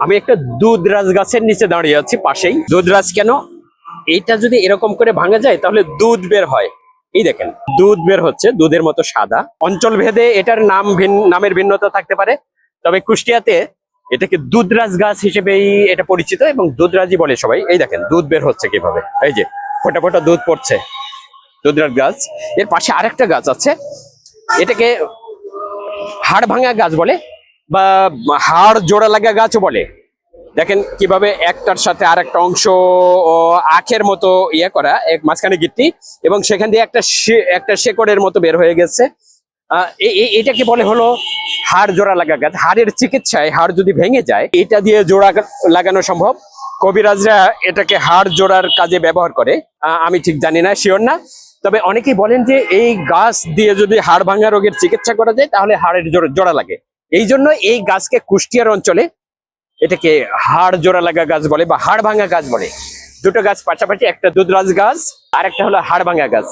আমি একটা দুধরাজ গাছের নিচে দাঁড়িয়ে আছি, পাশেই। দুধরাজ কেন? এইটা যদি এরকম করে ভাঙা যায়, তাহলে দুধ বের হয়। এই দেখেন, দুধ বের হচ্ছে, দুধের মতো সাদা। অঞ্চল ভেদে এটার নাম ভিন্ন নামের ভিন্নতা থাকতে পারে। তবে কুষ্টিয়াতে এটাকে দুধরাজ গাছ হিসেবেই এটা পরিচিত এবং দুধরাজই বলে সবাই। এই দেখেন, দুধ বের হচ্ছে কীভাবে? এই যে, ফোটা ফোটা দুধ পড়ছে, দুধরাজ গাছ। এর পাশে আরেকটা গাছ আছে, এটাকে হাড় ভাঙা গাছ বলে। বা হাড় জোড়া লাগা গাছও বলে। দেখেন কীভাবে একটার সাথে আর একটা অংশ আখের মতো ইয়ে করা, এক মাঝখানে গিট্টি এবং সেখান দিয়ে একটা একটা শেকড়ের মতো বের হয়ে গেছে। এটাকে বলে হলো? হাড় জোড়া লাগা গাছ। হাড়ের চিকিৎসায় হাড় যদি ভেঙে যায়, এটা দিয়ে জোড়া লাগানো সম্ভব। কবিরাজরা এটাকে হাড় জোড়ার কাজে ব্যবহার করে। আমি ঠিক জানি না শিওর না। তবে অনেকেই বলেন যে এই গাছ দিয়ে যদি হাড় ভাঙা রোগের চিকিৎসা করা যায়, তাহলে হাড়ের জোড়া লাগে। এই জন্য এই গাছকে কুষ্টিয়ার অঞ্চলে এটাকে হাড় জোড়া লাগা গাছ বলে বা হাড় ভাঙা গাছ বলে। দুটো গাছ পাশাপাশি একটা দুধরাজ গাছ আর একটা হলো হাড় ভাঙা গাছ।